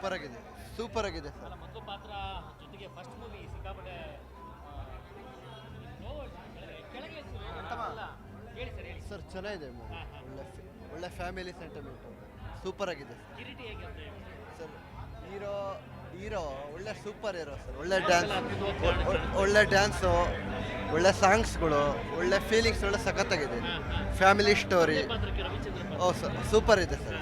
Super ಆಗಿದೆ. Super ಆಗಿದೆ sir ಮೊದಲು ಪಾತ್ರ ಜೊತೆಗೆ ಫಸ್ಟ್ ಮೂವಿ ಸಿಕ್ಕಾಪಟ್ಟೆ ಕೆಳಗೆ- ಹೇಳಿ ಸರ್ ಹೇಳಿ. ಸರ್ ಚೆನ್ನಾಗಿದೆ ಮೂವಿ ಒಳ್ಳೆ ಒಳ್ಳೆ ಫ್ಯಾಮಿಲಿ ಸೆಂಟಿಮೆಂಟ್ ಸೂಪರ್ ಆಗಿದೆ ಕಿರೀಟಿ ಹೇಗೆ ಅಂತ ಹೇಳಿ. ಸರ್ ಹೀರೋ ಹೀರೋ ಒಳ್ಳೆ ಸೂಪರ್ ಹೀರೋ ಸರ್ ಒಳ್ಳೆ ಡ್ಯಾನ್ಸ್ ಒಳ್ಳೆ ಡ್ಯಾನ್ಸು ಒಳ್ಳೆ ಸಾಂಗ್ಸ್ಗಳು ಒಳ್ಳೆ ಫೀಲಿಂಗ್ಸ್ ಒಳ್ಳೆ ಸಖತ್ತಾಗಿದೆ. ಫ್ಯಾಮಿಲಿ ಸ್ಟೋರಿ ಓ ಸರ್ ಸೂಪರ್ ಇದೆ ಸರ್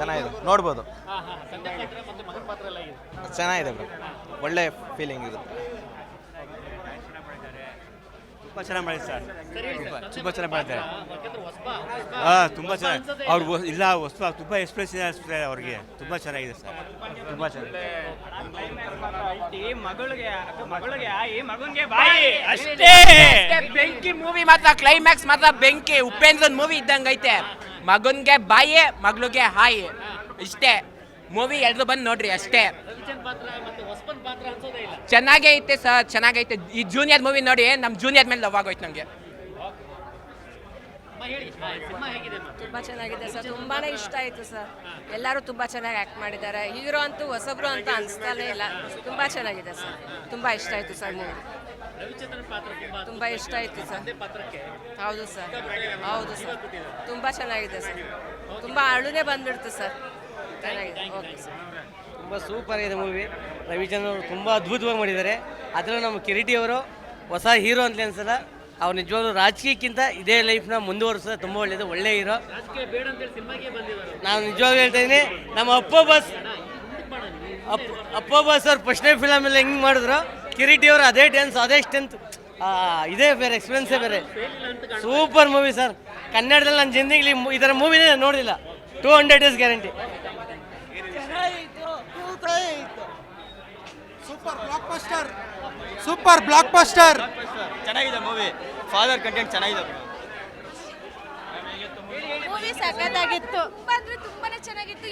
ಚೆನ್ನಾಗಿದೆ. ನೋಡ್ಬೋದು. ಹಾ ಹಾ ತಂದೆ ಮತ್ತೆ ಮಗನ ಪಾತ್ರ ಎಲ್ಲ ಇದೆ ಚೆನ್ನಾಗಿದೆ ಬ್ರೋ ಒಳ್ಳೆ ಫೀಲಿಂಗ್ ಇರುತ್ತೆ. ತುಂಬ ಚೆನ್ನಾಗಿ ಮಾಡಿದೆ ಸರ್ ಸರಿ ಸರ್, ತುಂಬ ಚೆನ್ನಾಗಿ ಮಾಡಿದ್ದಾರೆ. ಆ ಹಾಂ ತುಂಬ ಚೆನ್ನಾಗಿ ಅವ್ರು ಇಲ್ಲ. ಹೊಸ- ತುಂಬಾ ಎಕ್ಸ್ಪ್ರೆಸ್ ಇದೆ ಅನಿಸುತ್ತೆ ಅವ್ರಿಗೆ. ತುಂಬ ಚೆನ್ನಾಗಿದೆ ಸರ್ ತುಂಬ ಚೆನ್ನಾಗಿ ಮಗಳಿಗೆ ಮಗಳಿಗೆ ಬಾಯಿ. ಅಷ್ಟೇ. ಬೆಂಕಿ ಮೂವಿ ಮಾತ್ರ ಕ್ಲೈಮ್ಯಾಕ್ಸ್ ಮಾತ್ರ ಬೆಂಕಿ ಉಪೇಂದ್ರನ್ ಮೂವಿ ಇದ್ದಂಗೆ ಐತೆ ಮಗನ್ಗೆ ಬಾಯಿ ಮಗಳಿಗೆ ಹಾಯಿ. ಇಷ್ಟೇ. ಮೂವಿ ಎಲ್ರು ಬಂದು ನೋಡ್ರಿ ಅಷ್ಟೇ. ರವಿಚಂದ್ರ ಪಾತ್ರ ಮತ್ತೆ ಹೊಸಬನ್ ಪಾತ್ರ ಅನ್ಸೋದೇ ಇಲ್ಲ. ಚೆನ್ನಾಗೇ ಐತೆ ಸರ್ ಚೆನ್ನಾಗೈತೆ. ಈ ಜೂನಿಯರ್ ಮೂವಿ ನೋಡಿ ನಮ್ಮ ಜೂನಿಯರ್ ಮೇಲೆ ಲವ್ ಆಗೋಯ್ತು ನಮಗೆ. ತುಂಬಾ ಸಿನಿಮಾ ಹೇಗಿದೆ ಅಮ್ಮ? ತುಂಬ ಚೆನ್ನಾಗಿದೆ ಸರ್ ತುಂಬಾನೇ ಇಷ್ಟ ಆಯಿತು ಸರ್. ಎಲ್ಲರೂ ತುಂಬ ಚೆನ್ನಾಗಿ ಆ್ಯಕ್ಟ್ ಮಾಡಿದ್ದಾರೆ. ಹೀರೋ ಅಂತೂ ಹೊಸಬ್ರು ಅಂತ ಅನಿಸ್ತಾನೆ ಇಲ್ಲ. ತುಂಬ ಚೆನ್ನಾಗಿದೆ ಸರ್. ತುಂಬ ಇಷ್ಟ ಆಯಿತು ಸರ್ ಮೂವಿ ತುಂಬಾ ತುಂಬ ಇಷ್ಟ ಆಯಿತು ಸರ್. ಹೌದು ಸರ್. ಹೌದು ಸರ್. ತುಂಬ ಚೆನ್ನಾಗಿದೆ ಸರ್. ತುಂಬ ಅಳುನೇ ಬಂದ್ಬಿಡ್ತು ಸರ್. ಚೆನ್ನಾಗಿದೆ. Okay sir. ತುಂಬ ಸೂಪರ್ ಆಗಿದೆ ಮೂವಿ ರವಿಚಂದ್ರ ಅವರು ತುಂಬ ಅದ್ಭುತವಾಗಿ ಮಾಡಿದ್ದಾರೆ. ಅದರಲ್ಲೂ ನಮ್ಮ ಕಿರೀಟಿ ಅವರು ಹೊಸ ಹೀರೋ ಅಂತ ಅನ್ಸಲ್ಲ ಅವ್ರು ನಿಜವಾಗ್ಲೂ ರಾಜಕೀಯಕ್ಕಿಂತ ಇದೇ ಲೈಫ್ನ ಮುಂದುವರಿಸೋದು ತುಂಬ ಒಳ್ಳೆಯದು ಒಳ್ಳೆ ಹೀರೋ ರಾಜಕೀಯ ಬೇಡ ಅಂತೇಳಿ ಸಿನಿಮಾಗೆ ಬಂದಿದ್ದಾರೆ. ನಾನು ನಿಜವಾಗ್ಲೂ ಹೇಳ್ತಾ ಇದ್ದೀನಿ ನಮ್ಮ ಅಪ್ಪ ಬಸ್ ಅಪ್ಪ ಅಪ್ಪ ಬಸ್ ಅವ್ರು ಫಸ್ಟ್ನೇ ಎಲ್ಲ ಹೆಂಗೆ ಮಾಡಿದ್ರು? ಕಿರೀಟಿ ಅವರು ಅದೇ ಡ್ಯಾನ್ಸ್ ಅದೇ ಸ್ಟ್ರೆಂತ್ ಇದೇ ಬೇರೆ ಎಕ್ಸ್ಪೀರಿಯನ್ಸೇ ಬೇರೆ. ಸೂಪರ್ ಮೂವಿ ಸರ್ ಕನ್ನಡದಲ್ಲಿ ನನ್ನ ಜಿಂದಗಿಲಿ ಈ ಥರ ಮೂವಿನೇ ನೋಡಿಲ್ಲ two hundred days guarantee super blockbuster super blockbuster ಚೆನ್ನಾಗಿದೆ ಮೂವಿ ಫಾದರ್ ಕಂಟೆಂಟ್ ಚೆನ್ನಾಗಿದೆ. ಮೂವಿ ಸಖತ್ತಾಗಿತ್ತು. ಅಂದ್ರೆ ತುಂಬಾನೇ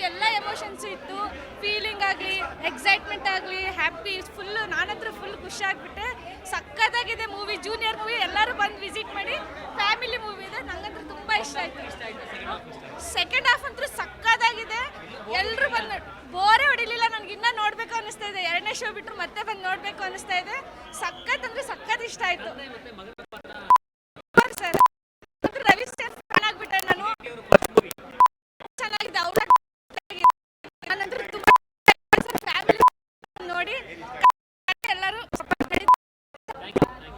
ಎಲ್ಲ ಎಮೋಷನ್ಸ್ ಇತ್ತು. ಫೀಲಿಂಗ್ ಆಗಲಿ ಎಕ್ಸೈಟ್ಮೆಂಟ್ ಆಗಲಿ ಹ್ಯಾಪಿ ಫುಲ್ ನಾನಂತೂ ಫುಲ್ ಖುಷಿ ಆಗ್ಬಿಟ್ಟೆ. ಸಕ್ಕತ್ತಾಗಿದೆ ಮೂವಿ ಜೂನಿಯರ್ ಮೂವಿ ಎಲ್ಲರೂ ಬಂದು ವಿಸಿಟ್ ಮಾಡಿ ಫ್ಯಾಮಿಲಿ ಮೂವಿ ಇದೆ. ನಂಗಂತೂ ತುಂಬ ಇಷ್ಟ ಆಯಿತು. ಸೆಕೆಂಡ್ ಹಾಫ್ ಅಂತೂ ಸಕ್ಕತ್ತಾಗಿದೆ ಎಲ್ಲರೂ ಬಂದು ಬೋರೆ ಹೊಡಿಲಿಲ್ಲ, ನನಗೆ ಇನ್ನೂ ನೋಡಬೇಕು ಅನಿಸ್ತಾ ಇದೆ. ಎರಡನೇ ಶೋ ಬಿಟ್ಟರು ಮತ್ತೆ ಬಂದು ನೋಡಬೇಕು ಅನಿಸ್ತಾ ಇದೆ. ಸಖತ್ ಅಂದ್ರೆ ಇಷ್ಟ ಆಯಿತು.